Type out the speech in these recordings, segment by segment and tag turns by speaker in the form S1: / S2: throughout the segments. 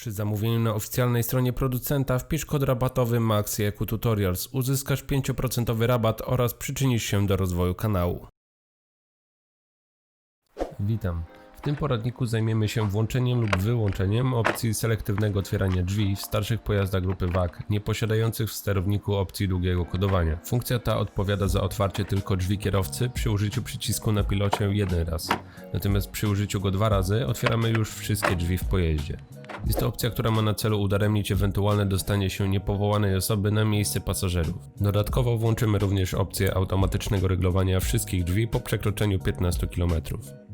S1: Przy zamówieniu na oficjalnej stronie producenta wpisz kod rabatowy MAXIEQ Tutorials. Uzyskasz 5% rabat oraz przyczynisz się do rozwoju kanału. Witam. W tym poradniku zajmiemy się włączeniem lub wyłączeniem opcji selektywnego otwierania drzwi w starszych pojazdach grupy WAG, nie posiadających w sterowniku opcji długiego kodowania. Funkcja ta odpowiada za otwarcie tylko drzwi kierowcy przy użyciu przycisku na pilocie jeden raz, natomiast przy użyciu go dwa razy otwieramy już wszystkie drzwi w pojeździe. Jest to opcja, która ma na celu udaremnić ewentualne dostanie się niepowołanej osoby na miejsce pasażerów. Dodatkowo włączymy również opcję automatycznego reglowania wszystkich drzwi po przekroczeniu 15 km.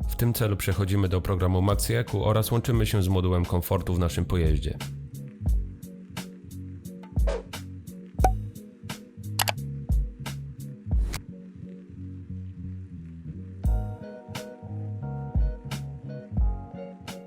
S1: W tym celu przechodzimy do programu MaxiEQ oraz łączymy się z modułem komfortu w naszym pojeździe.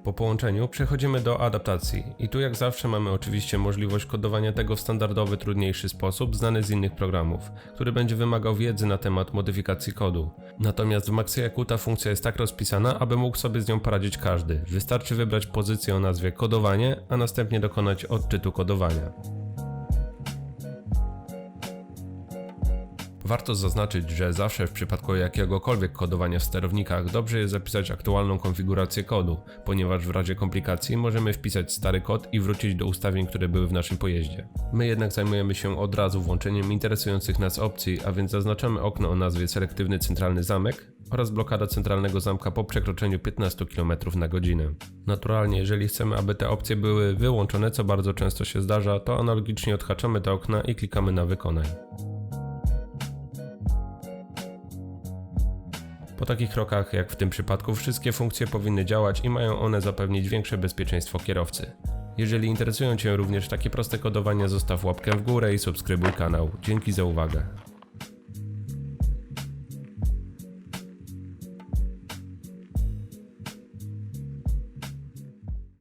S1: Po połączeniu przechodzimy do adaptacji i tu jak zawsze mamy oczywiście możliwość kodowania tego w standardowy, trudniejszy sposób znany z innych programów, który będzie wymagał wiedzy na temat modyfikacji kodu. Natomiast w MaxiEQ ta funkcja jest tak rozpisana, aby mógł sobie z nią poradzić każdy. Wystarczy wybrać pozycję o nazwie kodowanie, a następnie dokonać odczytu kodowania. Warto zaznaczyć, że zawsze w przypadku jakiegokolwiek kodowania w sterownikach dobrze jest zapisać aktualną konfigurację kodu, ponieważ w razie komplikacji możemy wpisać stary kod i wrócić do ustawień, które były w naszym pojeździe. My jednak zajmujemy się od razu włączeniem interesujących nas opcji, a więc zaznaczamy okno o nazwie selektywny centralny zamek oraz blokada centralnego zamka po przekroczeniu 15 km na godzinę. Naturalnie, jeżeli chcemy, aby te opcje były wyłączone, co bardzo często się zdarza, to analogicznie odhaczamy te okna i klikamy na wykonaj. Po takich krokach, jak w tym przypadku, wszystkie funkcje powinny działać i mają one zapewnić większe bezpieczeństwo kierowcy. Jeżeli interesują Cię również takie proste kodowania, zostaw łapkę w górę i subskrybuj kanał. Dzięki za uwagę.